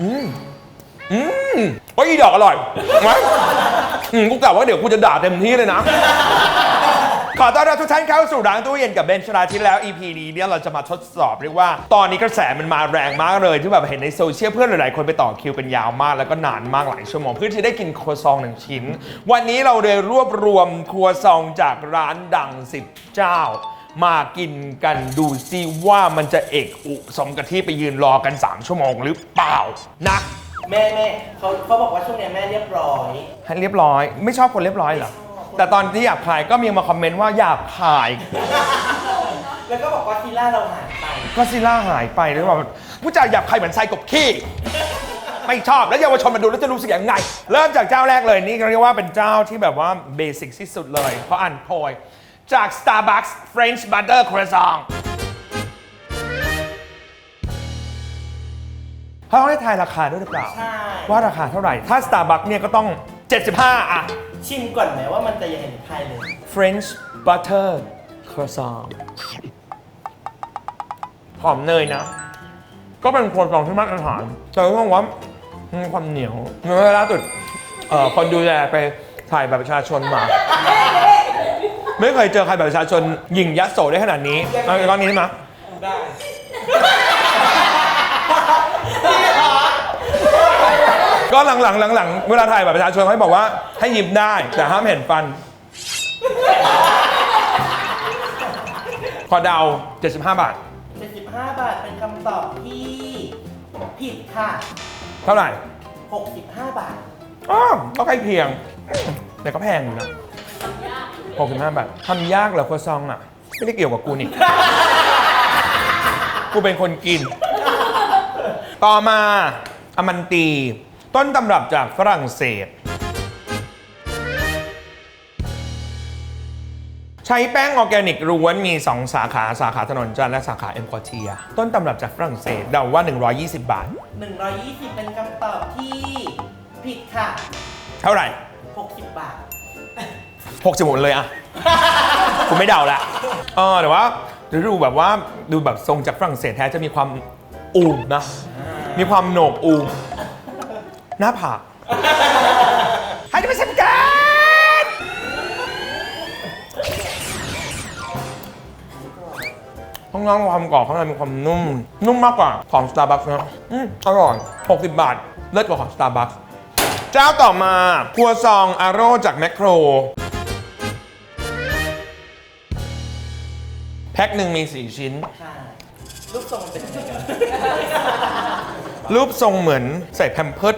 อืมอืมโอ้ยอีดอกอร่อยไหมอืมกูกล่าวว่าเดี๋ยวกูจะด่าเต็มที่เลยนะ ขอต้อนรับทุกท่านเข้าสู่ร้านตู้เย็นกับเบนชราทิตแล้ว EP นี้เนี่ยเราจะมาทดสอบเรียกว่า ตอนนี้กระแสมันมาแรงมากเลย ที่แบบเห็นในโซเชียลเพื่อนหลายๆ คนไปต่อคิวกันยาวมาก แล้วก็นานมากหลายชั่วโมงเพื่อที่ได้กินครัวซองหนึ่งชิ้น วันนี้เราเลยรวบรวมครัวซองจากร้านดัง 10 เจ้า มากินกันดูซิว่ามันจะเอกอุสมกับที่ไปยืนรอกัน 3 ชั่วโมงหรือเปล่านะแม่แม่เขาเขาบอกว่าช่วงเนี้ยแม่เรียบร้อยให้เรียบร้อย ไม่ชอบคนเรียบร้อยเหรอแต่ตอนที่หยาบคายก็มีมาคอมเมนต์ว่าหยาบคายแล้วก็บอกว่าซีล่าเราหายไปก็ซิล่าหายไปหรือเปล่าผู้จ่าหยาบคายเหมือนไส้กบขี้ ไม่ชอบแล้วเยาวชนมาดูแล้วจะรู้สึกยังไง เริ่มจากเจ้าแรกเลยนี่เรียกว่าเป็นเจ้าที่แบบว่าเบสิกที่สุดเลย เพราะอ่านโพย จาก Starbucks French Butter Croissant เขาให้ทายราคาด้วยหรือเปล่า ใช่ ว่าราคาเท่าไหร่ ถ้า Starbucks เนี่ยก็ต้อง 75 อะ ชิมก่อนไหมว่ามันจะยังไงไทยเลย French Butter Croissant หอมเนยนะ ก็เป็นครัวซองที่มาตรฐานแต่ก็ต้องว่ามีความเหนียวเมื่อล่าสุดเอ่อคนดูแลไปถ่ายแบบประชาชนมา ไม่เคยเจอใครแบบประชาชนยิงยัดโสได้ขนาดนี้เอาก้อนนี้ใช่ไหมได้ก็หลังๆหลังๆเวลาถ่ายแบบประชาชนเขาให้บอกว่าให้ยิ้มได้แต่ห้ามเห็นฟัน ขอเดา 75 บาท 75 บาทเป็นคำตอบที่ ผิดค่ะ เท่าไหร่ 65 บาทอ๋อก็ใกล้เคียง แต่ก็แพงอยู่นะ 65 บาททำยากเหรอครัวซองอะ ไม่ได้เกี่ยวกับกูนี่ กูเป็นคนกิน ต่อมาอมันตี ต้นตำรับจากฝรั่งเศส ใช้แป้งออร์แกนิกล้วนมี 2 สาขาสาขาถนนจันทร์และสาขาเอ็มควอเทีย ต้นตำรับจากฝรั่งเศสเดาว่า 120 บาท 120 เป็นคำตอบที่ผิดค่ะ เท่าไหร่ 60 บาท 60หมดเลยอะกูไม่เดาละเออแต่ว่าดูแบบว่าดูแบบทรงจากฝรั่งเศสแท้จะมีความอูมนะ มีความโหนกอูมหน้าผากให้ได้ไปสัมกันข้างนอกมีความกรอบข้างในมีความนุ่ม นุ่มมากกว่าของ Starbucks นะอืมอร่อย 60 บาท เลิศกว่าของ Starbucks เจ้าต่อมาครัวซองอาโร่จากแมคโคร พ็คหนึ่งมี 4 ชิ้นใช่รูปทรงมันเป็นยังไงกันรูปทรงเหมือนใส่แพมเพิร์ด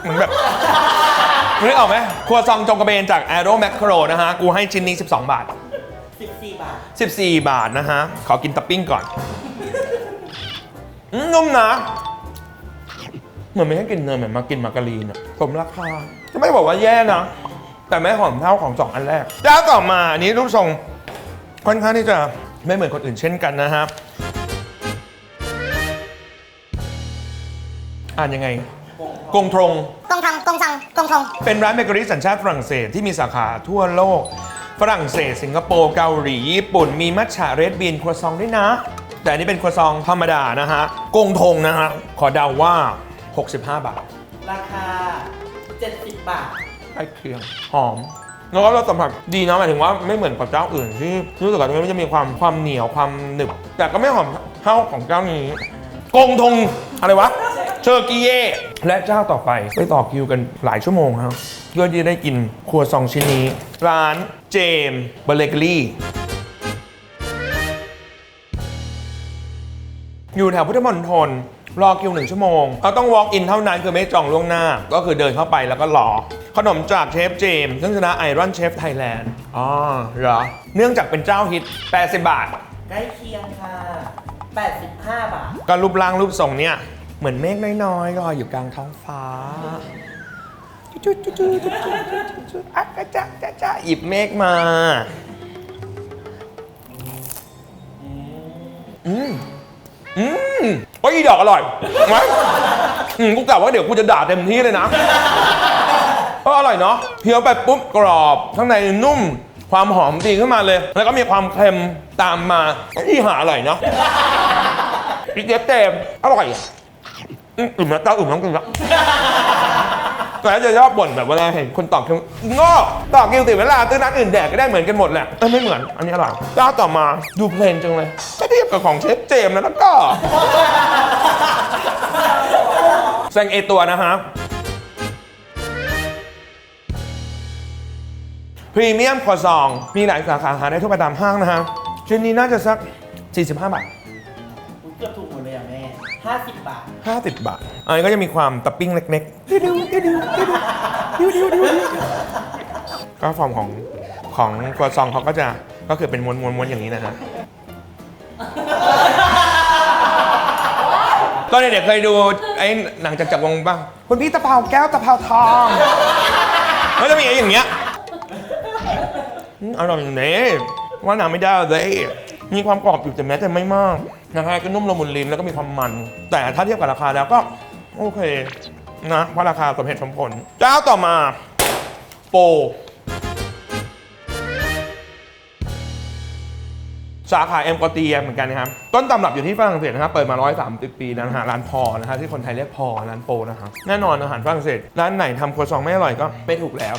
เหมือนแบบนึกออกไหมครัวซองจงกระเบนจาก a อ r o Macro นะฮะ กูให้ชิ้นนี้ 12 บาท14บาท 14 บาทนะฮะ ขอกินตับปิ้งก่อนอืมนุ่มนะ เหมือนไม่ให้กินเนยเหมือนมากินมาการีนอะสมราคา จะไม่บอกว่าแย่นะ แต่ไม่หอมเท่าของสองอันแรกเจ้าต่อมาอันนี้รูปทรง ค่อนข้างที่จะไม่เหมือนคนอื่นเช่นกันนะครับ อ่านยังไง กงทรงกงทองกงทองกงทองเป็นร้านเบเกอรี่สัญชาติฝรั่งเศสที่มีสาขาทั่วโลก ฝรั่งเศส สิงคโปร์ เกาหลี ญี่ปุ่น มีมัทฉะเรดบีนครัวซองด้วยนะ แต่อันนี้เป็นครัวซองธรรมดานะฮะ กงทงนะฮะ ขอเดาว่า 65 บาท ราคา 70 บาท ใกล้เคียง หอม แล้วก็เรสสัมผัสดีนะหมายถึงว่าไม่เหมือนกับเจ้าอื่นที่รู้สึกว่าตรงนี้มันจะมีความความเหนียวความหนึบแต่ก็ไม่หอมเท่าของเจ้านี้กงทงอะไรวะเชอร์กีเย่และเจ้าต่อไปไปต่อคิวกันหลายชั่วโมงครับเพื่อที่ได้กินครัวซองชิ้นนี้ ร้านเจมเบเ g เกอรี่อยู่แถวพุทธมณฑล รอคิวหนึ่งชั่วโมงเราต้อง walk in เท่านั้นคือไม่จองล่วงหน้า ก็คือเดินเข้าไปแล้วก็รอ ขนมจากเชฟเจมส์ซึ่งชนะไอรอนเชฟไทยแลนด์อ๋อเหรอ เนื่องจากเป็นเจ้าฮิต 80 บาท ใกล้เคียงค่ะ 85 บาท ก็รูปร่างรูปทรงเนี่ย เหมือนเมฆน้อยๆลอยอยู่กลางท้องฟ้าจุดๆๆๆๆๆอักกะจะจะจะหยิบเมฆมา อืม อืม โอ้ยอีดอกอร่อยไหมอืมกูกล่าวว่าเดี๋ยวกูจะด่าเต็มที่เลยนะก็อร่อยเนาะเคี้ยวไปปุ๊บกรอบ ข้างในนุ่ม ความหอมตีขึ้นมาเลย แล้วก็มีความเค็มตามมาที่หาอร่อยเนาะอีเจี๊ยบเจมอร่อยอะอืมอึมแล้วตาอึมต้องกินละ แต่จะชอบบ่นแบบเวลาเห็นคนตอบคิวโง่ตอบคิวติดเวลาตื้อนัดอื่นแดกก็ได้เหมือนกันหมดแหละเออไม่เหมือน อันนี้อร่อยเจ้าต่อมาดูเพลนจังเลยถ้าเทียบกับของเชฟเจมส์นะแล้วก็แซงเอตัวนะฮะพรีเมียมคอซอง มีหลายสาขาหาได้ทั่วไปตามห้างนะฮะชิ้นนี้น่าจะสัก 45 บาทเกือบถูกหมด เลยอะแม่ห้าสิบบาท 50 บาท อันนี้ก็จะมีความตับปิ้งเล็กๆ ดิวดิวดิวดิวดิวดิวดิวดิวก็ฟอร์มของของครัวซองเขาก็จะก็คือเป็นม้วนม้วนม้วนอย่างนี้นะฮะ ตอนเด็กๆเคยดูไอ้หนังจากจักรวงศ์บ้างคุณพี่ตะเภาแก้วตะเภาทองมันจะมีไอ้อย่างเงี้ยอืมอร่อยอย่างนี้ว่าน้ำไม่ได้เลย มีความกรอบอยู่แต่แม้แต่ไม่มากนะคะก็นุ่มละมุนลิ้นแล้วก็มีความมัน แต่ถ้าเทียบกับราคาแล้วก็โอเคนะเพราะราคาสมเหตุสมผลเจ้าต่อมาโปสาขาเอ็มกอตีเหมือนกันนะครับ ต้นตำรับอยู่ที่ฝรั่งเศสนะครับ เปิดมา 130 ปีนะฮะร้านพอนะฮะที่คนไทยเรียกพอร้านโปนะฮะแน่นอนอาหารฝรั่งเศส ร้านไหนทำครัวซองไม่อร่อยก็ไม่ถูกแล้ว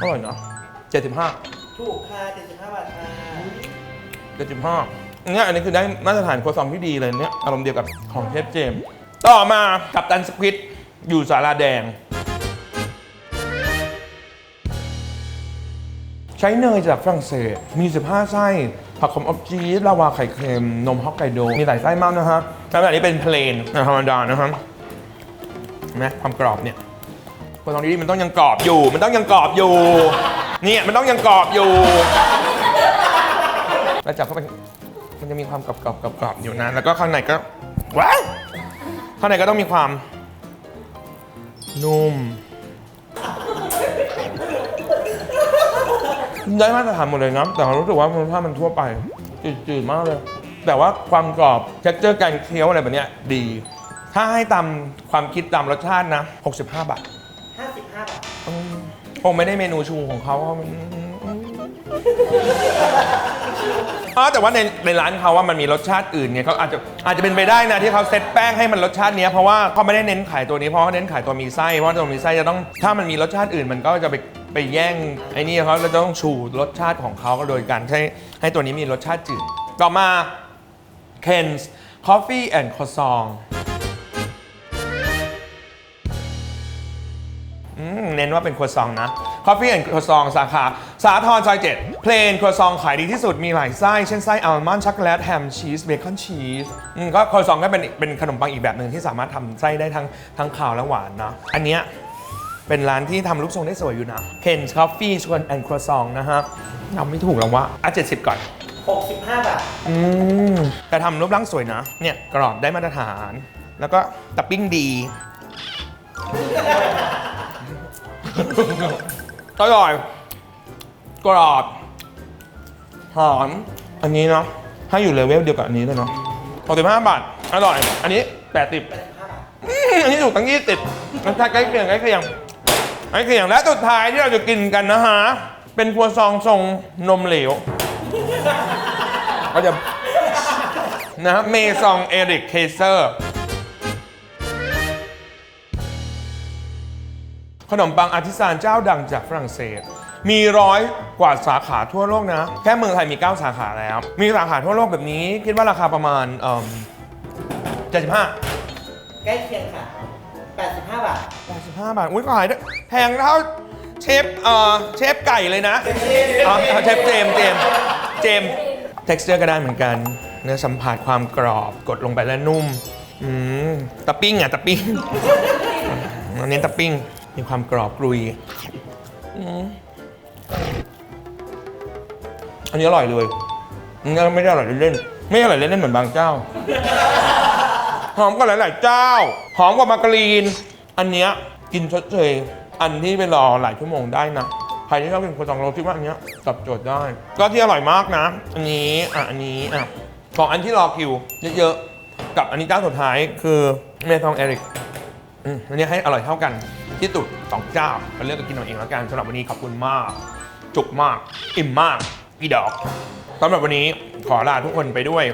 อร่อยเนาะ75 ถูกค่ะเจ็ดสิบห้าบาทค่ะ75เนี่ยอันนี้คือได้มาตรฐานครัวซองที่ดีเลยเนี่ยอารมณ์เดียวกับของเชฟเจมส์ต่อมากับตันสควิดอยู่สาราแดง ใช้เนยจากฝรั่งเศสมี 15 ไส้ ผักขมอบชีสลาวาไข่เค็ม นมฮอกไกโด มีหลายไส้มากนะฮะแล้วแบบนี้เป็นเพลนธรรมดานะครับนไหมความกรอบเนี่ยครัวซองดีมันต้องยังกรอบอยู่ มันต้องยังกรอบอยู่ เนี่ยมันต้องยังกรอบอยู่ แล้วจับเข้าไป มันจะมีความกรอบกรอบกรอบกรอบอยู่นะ แล้วก็ข้างในก็ว้าข้างในก็ต้องมีความ นุ่ม ได้มาตรฐานหมดเลยนะ แต่ผมรู้สึกว่ามันถ้ามันทั่วไป จืดๆมากเลย แต่ว่าความกรอบ เท็กเจอร์การเคี้ยวอะไรแบบเนี้ยดี ถ้าให้ตามความคิดตามรสชาตินะ 65 บาทห้าสิบห้าบาท คงไม่ได้เมนูชูของเขาว่ามันอ๋อแต่ว่าในในร้านเขาว่ามันมีรสชาติอื่นไงเขาอาจจะอาจจะเป็นไปได้นะที่เขาเซตแป้งให้มันรสชาติเนี้ยเพราะว่าเขาไม่ได้เน้นขายตัวนี้เพราะเขาเน้นขายตัวมีไส้เพราะตัวมีไส้จะต้องถ้ามันมีรสชาติอื่น มันก็จะไปไปแย่งไอ้นี่เขาเราจะต้องชูรสชาติของเขาโดยการใช้ให้ตัวนี้มีรสชาติจืดต่อมา Ken's Coffee and Croissant อืมเน้นว่าเป็นครัวซองนะ Coffee and ครัวซองสาขา สาทรซอย7เพลนครัวซองขายดีที่สุดมีหลายไส้ เช่นไส้อัลมอนด์ช็อกโกแลตแฮมชีสเบคอนชีสอืมก็ครัวซองก็เป็นเป็นขนมปังอีกแบบหนึ่งที่สามารถทำไส้ได้ทั้งทั้งขาวและหวานนะ อันเนี้ยเป็นร้านที่ทำรูปทรงได้สวยอยู่นะ Ken's Coffee ชวน and ครัวซองนะฮะทำไม่ถูกแล้ววะอะ70 ก่อนหกสิบห้าบาท อืมแต่ทำรูปร่างสวยนะ เนี่ยกรอบได้มาตรฐาน แล้วก็ตับปิ้งดี อร่อยกรอบหอมอันนี้เนาะให้อยู่เลเวลเดียวกับอันนี้เลยเนาะ65บาทอร่อย อันนี้80แปดสิบห้าบอืมอันนี้ถูกตั้ง20รสชาติใกล้เคียงใกล้เคียงใกล้เคียงและสุดท้ายที่เราจะกินกันนะฮะเป็นครัวซองทรงนมเหลวก็จะนะเมซองเอริกเคเซอร์ นมปังอาร์ติซานเจ้าดังจากฝรั่งเศส มีร้อยกว่าสาขาทั่วโลกนะ แค่เมืองไทยมี 9 สาขาแล้ว มีสาขาทั่วโลกแบบนี้ คิดว่าราคาประมาณเอ่อ75 ใกล้เคียงค่ะแปดสิบห้าบาท85 บาท อุ้ยขายได้แพงเท่าเชฟเอ่อเชฟไก่เลยนะอ๋อเชฟเจมส์เจมส์เจมส์ texture ก็ได้เหมือนกัน เนื้อสัมผัสความกรอบกดลงไปแล้วนุ่ม อืมตะปิ้งอะตะปิ้งอันนี้ตะปิ้ง มีความกรอบกรุยอืมอันนี้อร่อยเลยอันนี้ไม่ได้อร่อยเล่นๆไม่อร่อยเล่นๆเหมือนบางเจ้า หอมกว่าหลายๆเจ้า หอมกว่ามาการีน อันเนี้ยกินชดเชยอันที่ไปรอหลายชั่วโมงได้นะใครที่ชอบกินครัวซองโรคิดว่าอันเนี้ยตอบโจทย์ได้ ก็ที่อร่อยมากนะ อันนี้อะอันนี้อะสองอันที่รอคิว เยอะๆกับอันนี้เจ้าสุดท้ายคือเมทองเอริก อืมอันนี้ให้อร่อยเท่ากันที่ตุดสองเจ้าก็เลือกกันกินเอาเองแล้วกันสำหรับวันนี้ขอบคุณมาก จุกมาก อิ่มมากอีดอกสำหรับวันนี้ขอลาทุกคนไปด้วย